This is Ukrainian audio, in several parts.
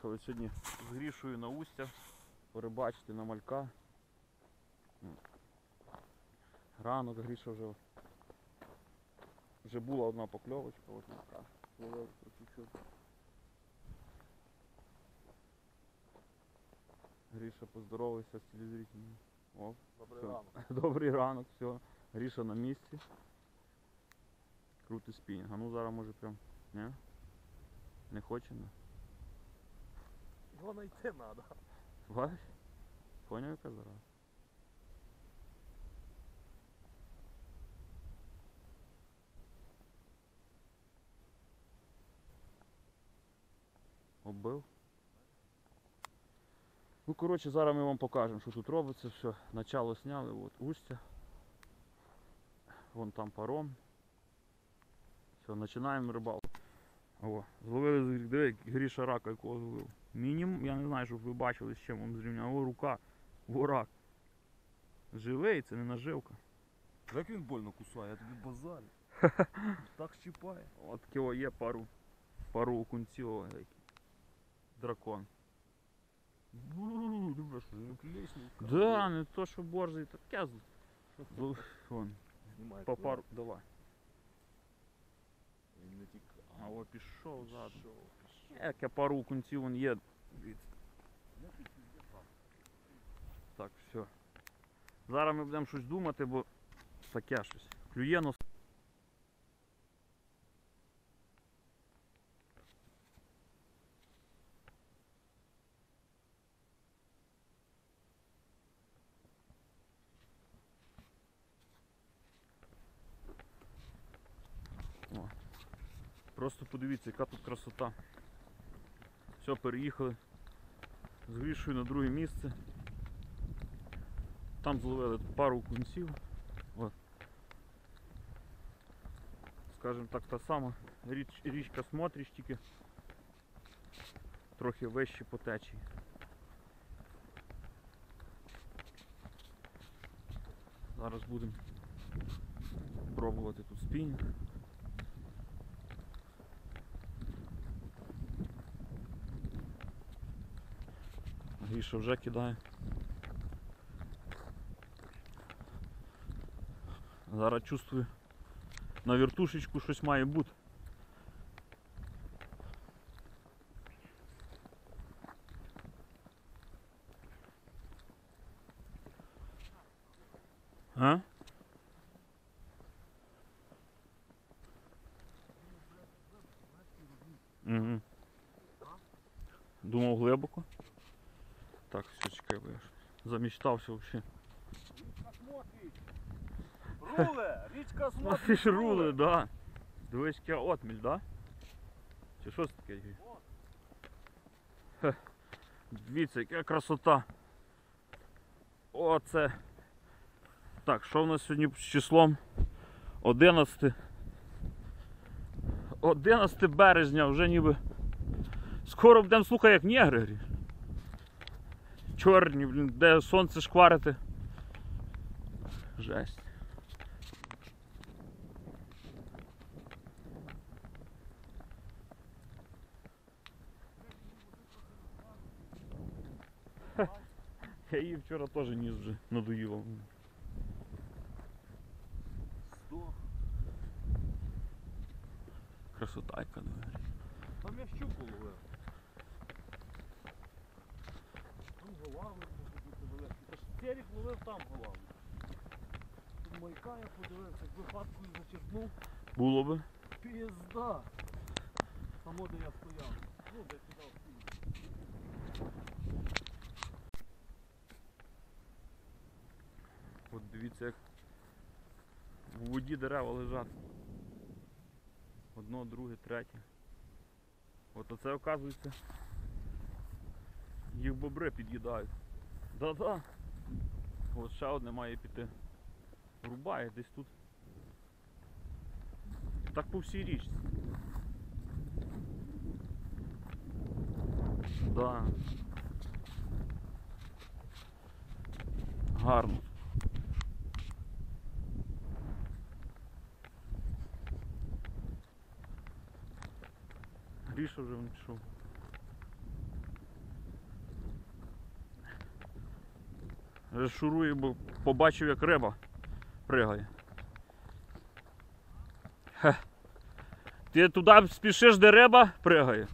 Приїхали сьогодні з Грішою на Устя порибачити на малька. Ранок Гріша вже. Вже була одна покльовочка, ось чути. Гріша поздоровався з телезрителями. О, Добрий Все. ранок. Добрий ранок, все. Гріша на місці. Крутий спінінг. А ну зараз може прям. Не? Не хоче? Не? Його знайти треба. Бачиш? Поняв яка зараз? Оббив. Ну, коротше, зараз ми вам покажемо, що тут робиться. Все, начало сняли, от устя. Вон там паром. Все, починаємо рибалку. О, зловили, диви, Гріша рака якого зловив. Мінімум, я не знаю, щоб ви бачили, з чим він зрівняв. О, рука, ворак. Живий, це не наживка. Як він больно кусає, я тобі базарю. так щипає. От кого є пару, пару окунців. Дракон. Да, не то, що борзий, з- злов- вон, по пару, давай. Він не тікав. А о, пішов. Пішов, пішов. Яке пару кунців вон є. Так, все. Зараз ми будемо щось думати, бо таке щось. Клює нос. Просто подивіться, яка тут красота. Все, переїхали з Грішою на друге місце. Там зловили пару кунців. Скажем так, та сама річ, річка Смотриш, тільки трохи вище по течії. Зараз будемо пробувати тут спінінг. Гріша вже кидає. Зараз чувствую. На вертушечку щось має бути. А? Ж замічтався взагалі. Руле! Річка смотрить. ти ж рули, да. Дивись, яка отміль, да? Чи що це таке? Хе. Дивіться, яка красота. Оце. Так, що в нас сьогодні з числом? 11. 11 березня, вже ніби. Скоро будемо слухати, як негри. Чорні, блін, де сонце шкварити. Жесть. Я її вчора теж ніс вже надоїло. Красота яка диви. Там я щуку ловив. Голави можуть бути великі. Та ж Терік ловив там голави. Тут майка я подивився, якби хаткою зачерпнув. Було би. Пізда! Само де я стояв. Ну, де кидав стіну. От дивіться, як в воді дерева лежать. Одно, друге, третє. От оце оказується. Їх бобри під'їдають. Да-да. От ще одне має піти. Рубає десь тут. Так по всій річці. Да. Гарно. Гріша вже він пішов. Шурую, бо побачив, як риба пригає. Ти туди спішиш, де риба пригає.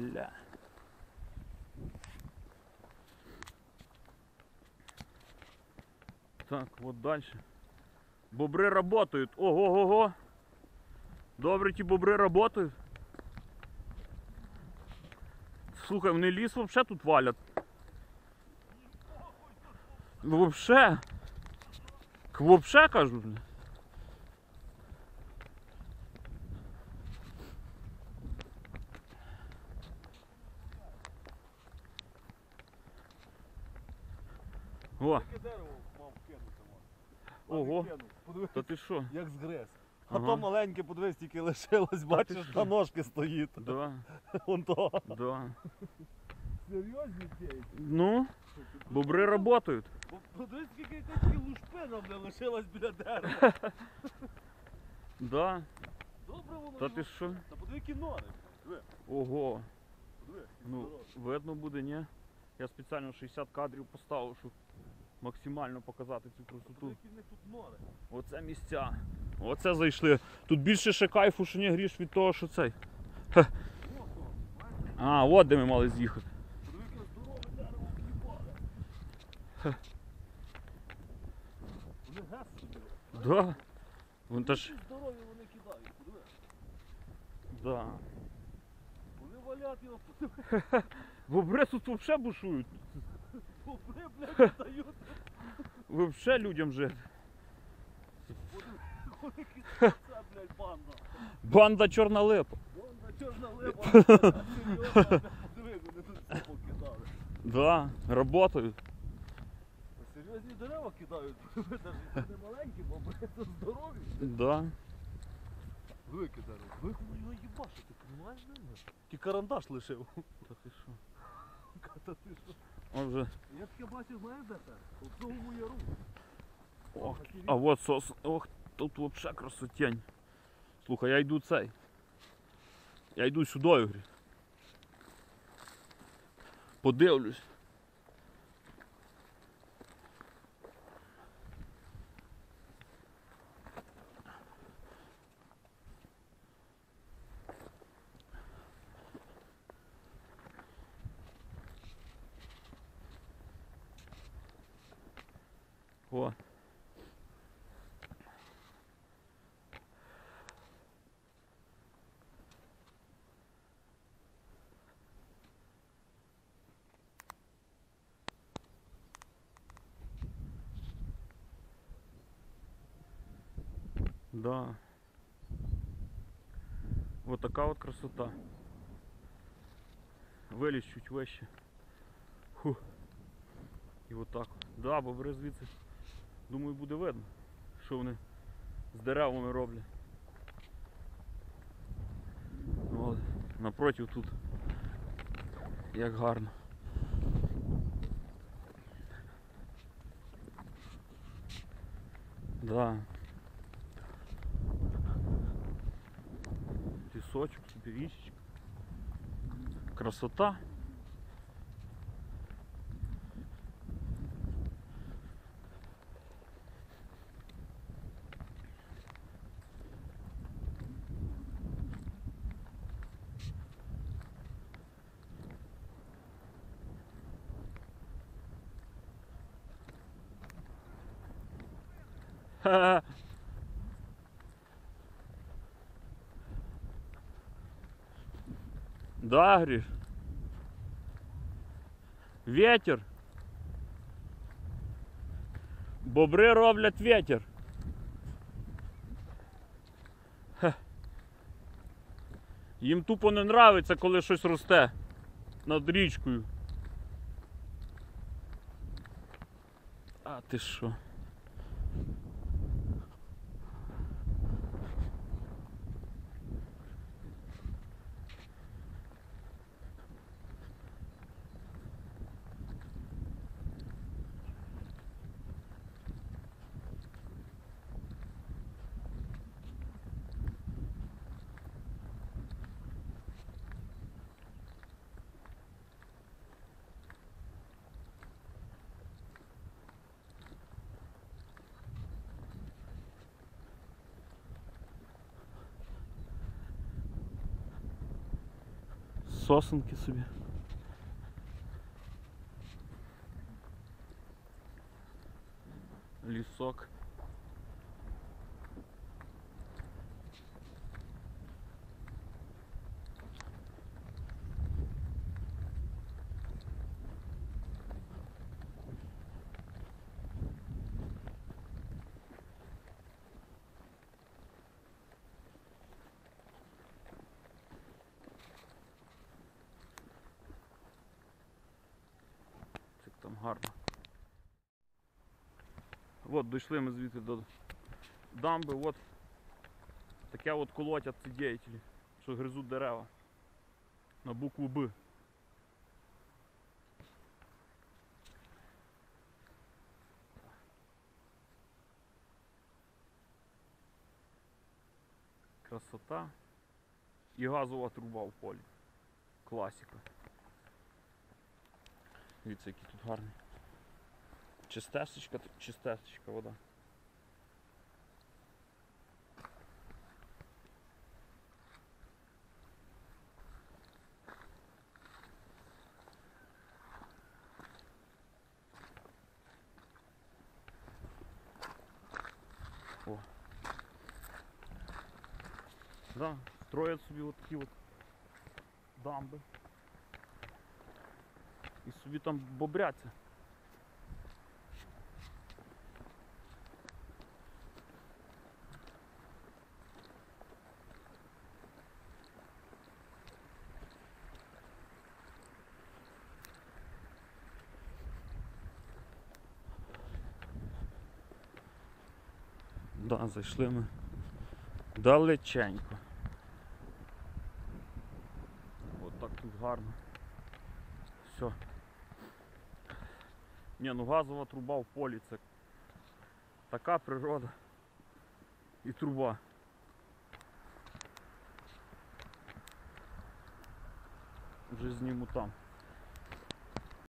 Ля. Так, вот дальше. Бобри работают. Ого-го-го. Добре, ті бобри работают. Слухай, вони ліс вообще тут валять. Вообще. Вообще кажу. блін. О, Таке дерево мав кинути. мав. Ого. кинув. Подивись, та ти що? як згрез. А Ага. то маленьке, подивись, тільки лишилось, бачиш, на ножки стоїть. Да, Вон то. да. Серйозні діють. Ну, бобри работают. Подивись, скільки якась лушпина не лишилась біля дерева. Да. Добре воно. Та ти що? Та подиви кінори. Диви, Ого. подиви. Ну, видно буде, ні? Я спеціально 60 кадрів поставив, щоб максимально показати цю красоту. В. Оце місця. Оце зайшли. Тут більше ще кайфу, що не гріш від того, що цей. О. А, от де ми мали з'їхати. Вони газ. Да. Вон та ж. Здорові вони кидають, подиви. Да. Вони валять його, подиви. Бобри тут взагалі бушують. Бобри, блядь, дають. Вообще людям жити. Вони кидаються, блядь, банда. Банда чорна липа. Банда чорна липа. Серйозно, блядь, подиви, вони тут все покидали. Да, работають. Серйозні дерева кидають, подиви, навіть не маленькі, бобри, це здорові. Да. Велике дерево. Ви його їбашите, ти розумієш ними? Ті карандаш лишив. Та ти що? Та ти що? Он вже. Я таке бачив, знаєш де це? У яру. Ох, а вот сос. Ох, тут вообще красотень. Слухай, я йду цей. Я йду сюди. Подивлюсь. О. Да. Вот така от красота. Виліз чуть вище. Фу. І от так. Да, бобри звідси. Думаю, буде видно, що вони з деревами роблять. От, напротив тут. Як гарно. Да. Пісочок, собі. Красота. Ха-ха. Да, Гриш. Ветер. Бобри роблять ветер. Хе. Їм тупо не нравиться, коли щось росте над річкою. Та ти що? Сосенки собі. Лісок. Як там гарно. От дійшли ми звідти до дамби, от таке от колотять ці діятелі, що гризуть дерева. На букву Б. Красота. І газова труба в полі. Класика. Дивіться, який тут гарний. Чистесечка, чистесечка вода. О. Да, строять собі от такі от дамби. І собі там бобряться. Да, зайшли ми далеченько. От так тут гарно. Все. Ні, ну газова труба в полі це така природа і труба. Вже зніму там.